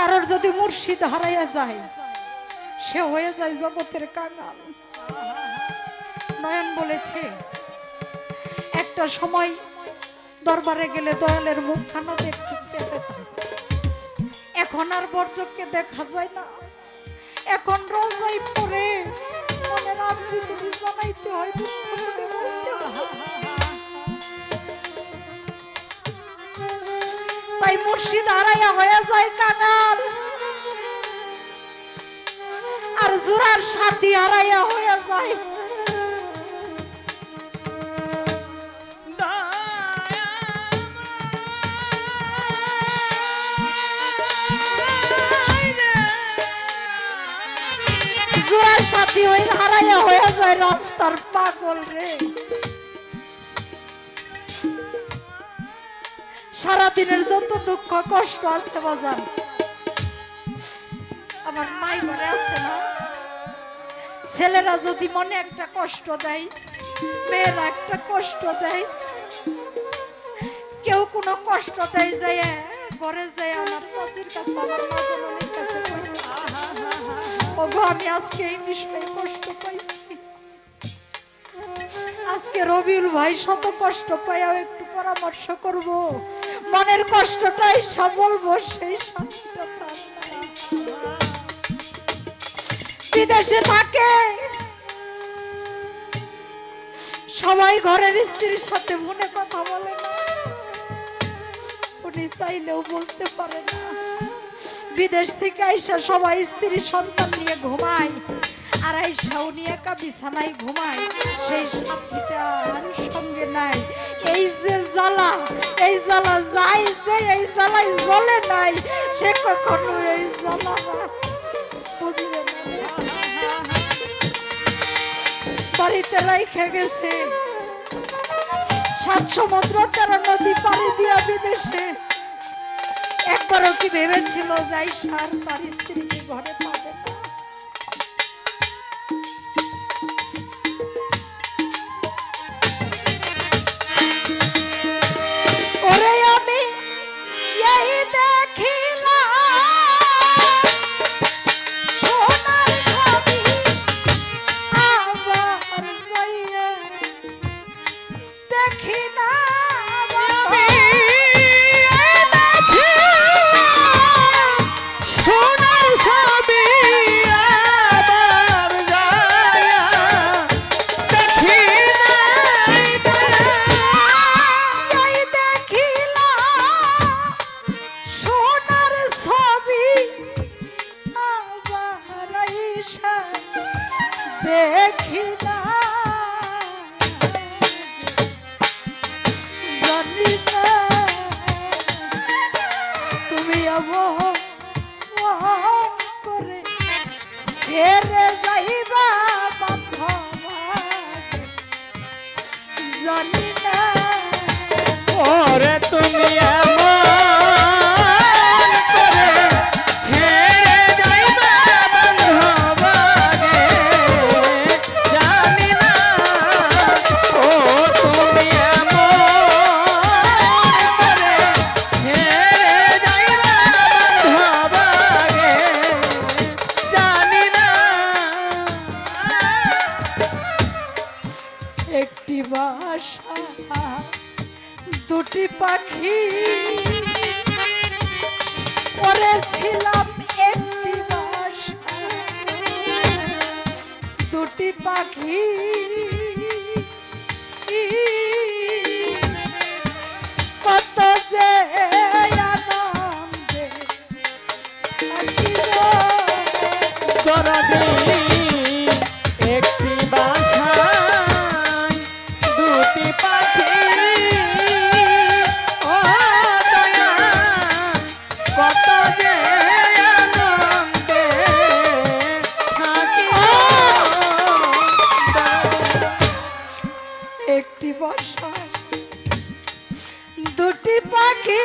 কারোর যদি মুর্শিদ হারাইয়া যায়, সে হয়ে যায় জগতের কাঙাল। নয়ন বলেছে, একটা সময় দরবারে গেলে দয়ালের মুখখানা দেখতে এখন আর বর্জককে দেখা যায় না। এখন রোজাই পরে মনের আর্জিগুলি জানাইতে হয়। তাই মুর্শিদ হারাইয়া হয়ে যায় কাঙাল। আর জোরার সাথী হারাইয়া হয়ে যায়। সাথী হয়ে হারাইয়া হয়ে যায়, রাস্তার পাগল রে। সারাদিনের যত দুঃখ, কষ্ট আছে বাজার আমার মাই ঘরে আছে না। ছেলেরা যদি মনে একটা কষ্ট দেয়, মেয়েরা একটা কষ্ট দেয়, কেউ কোনো কষ্ট দেয় যায় ঘরে যায় আমার চাচির কাছে, আমার ওগো, আমি আজকে এই বিষয়ে কষ্ট পাইছি। আজকে রবিউল ভাই শত কষ্ট পাইয়াও একটু পরামর্শ করব। মনের কষ্টটাই সব বলব সেই শান্তিটা তার নাই। বিদেশে থাকে। সবাই ঘরের স্ত্রীর সাথে মনে কথা বলে না। উনি চাইলেও বলতে পারে না। বিদেশ থেকে আইসা সবাই স্ত্রী সন্তান নিয়ে ঘুমায়। আর আইসা উনি একা বিছানায় ঘুমায়। সেই সাথীটা আর সঙ্গে নাই। এই যে জ্বালা, এই জ্বালা যাই যে, এই জ্বালায় জ্বলে নাই। সে কখনো এই জ্বালা না বাড়িতে রাইখে গেছে। সাত সমুদ্র, তেরো নদী পাড়ি দিয়া বিদেশে। একবারও কি ভেবেছিল যাই সার তার স্ত্রীকে ঘরে পাখি কত যে আনন্দে থাকিব। বসা দুটি পাখি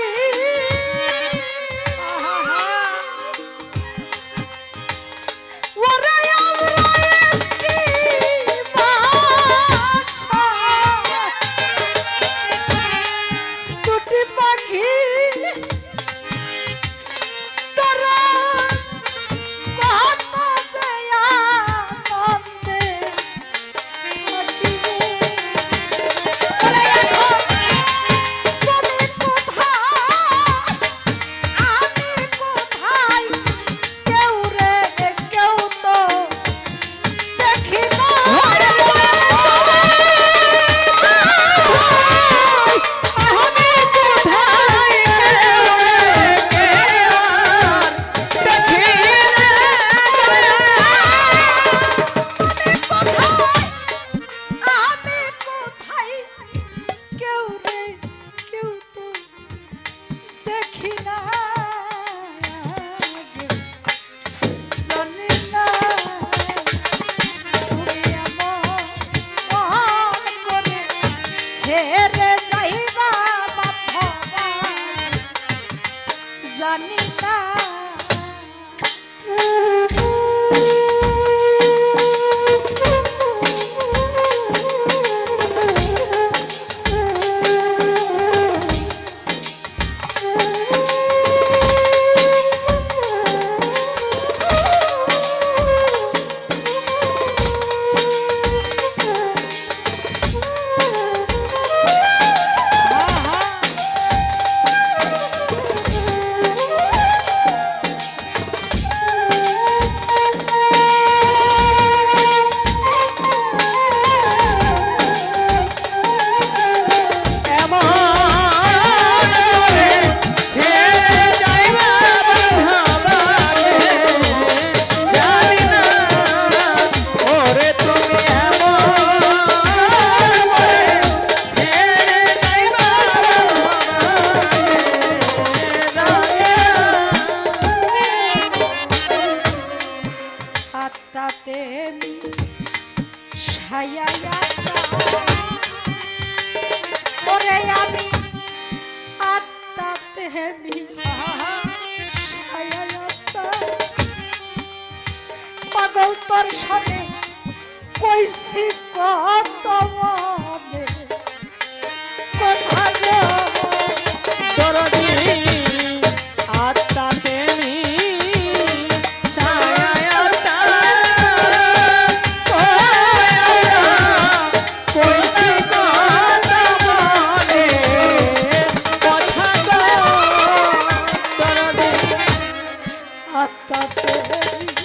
পাগল তোর সাথে কইছি কত মনে কথা দরদি Tata Tata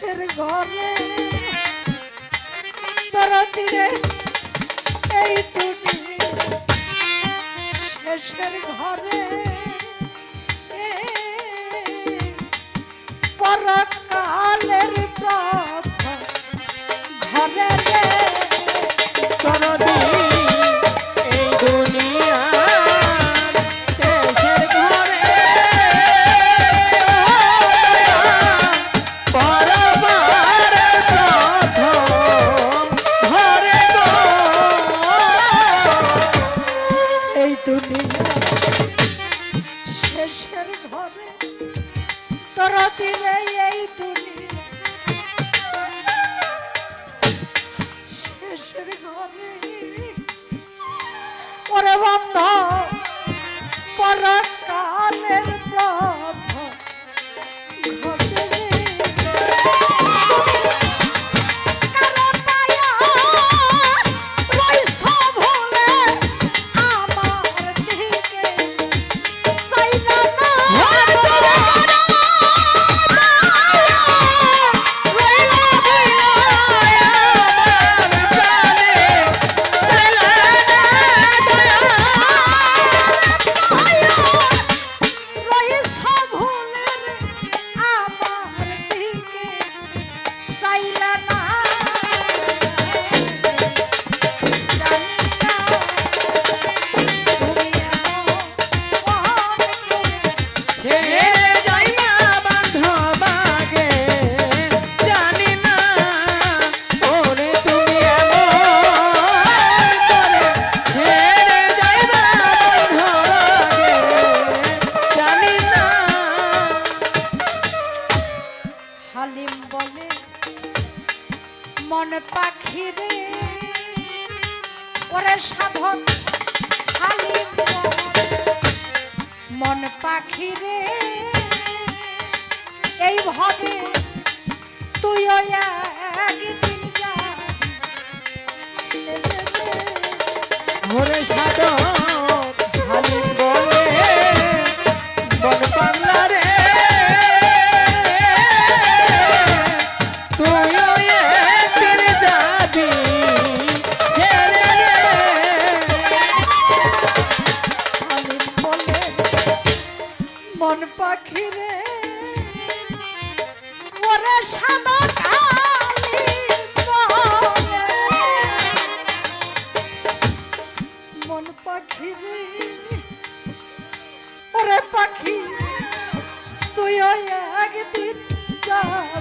মানুষের ঘরে তারা দিনে এই দুনিয়া দেশের ঘরে পরকালের প্রার্থ ঘরে রে তরদিনে ওরে বন্ধ পরত এইভাবে তুই একদিন ঘরে সাধন বলে বন রে। মন পাখি রে। পাখি ওরে পাখি তুই একদিন যাবি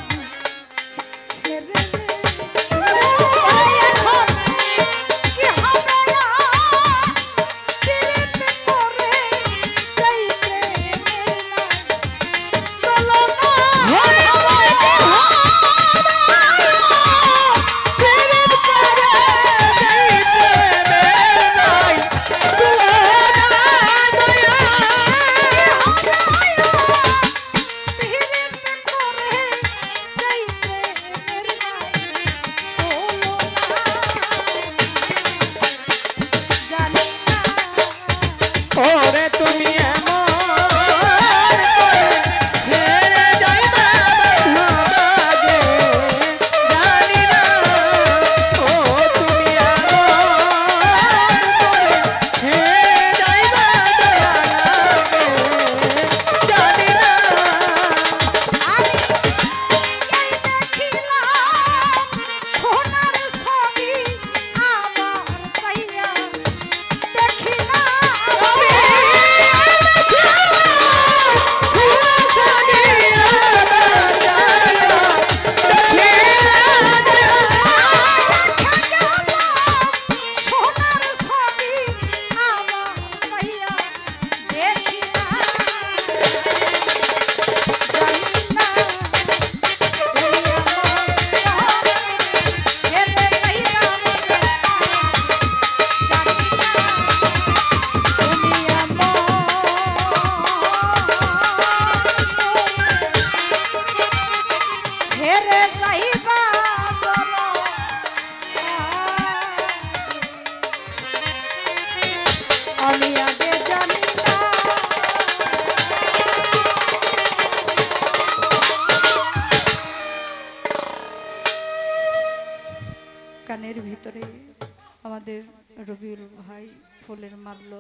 আমাদের রবিউল ভাই ফুলের মাল্য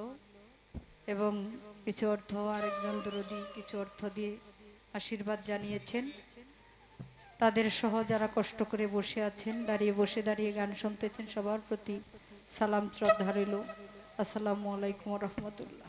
এবং কিছু অর্থ, আরেকজন দরদি কিছু অর্থ দিয়ে আশীর্বাদ জানিয়েছেন। তাদের সহ যারা কষ্ট করে বসে আছেন, দাঁড়িয়ে বসে দাঁড়িয়ে গান শুনতেছেন, সবার প্রতি সালাম, শ্রদ্ধা রইল। আসসালামু আলাইকুম রহমতুল্লাহ।